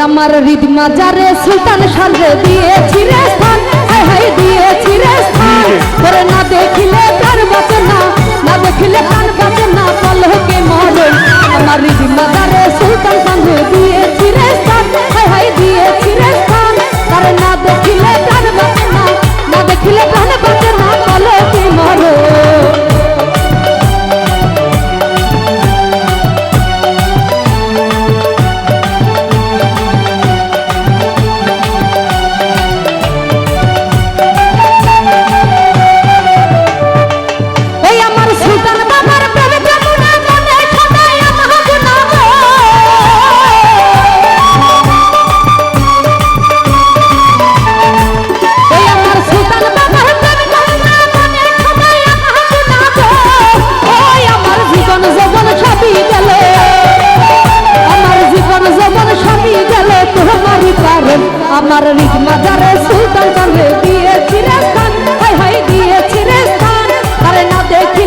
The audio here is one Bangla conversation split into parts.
আমার হৃদ মাজারে সুলতান সাজে দিয়েছি রে স্থান। হাই হাই দিয়েছি রে স্থান। করে না দেখিলে কার বাঁচে না না দেখিলে কার বাঁচে না পলকে মরে আমার হৃদ মাজারে সুলতান সাজে দিয়েছি রে আমার রিক মাজারে সুলতান চন্দ্রে দিয়েছি রে স্থান হাই হাই দিয়েছি রে স্থান তারে না দেখি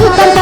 Gracias.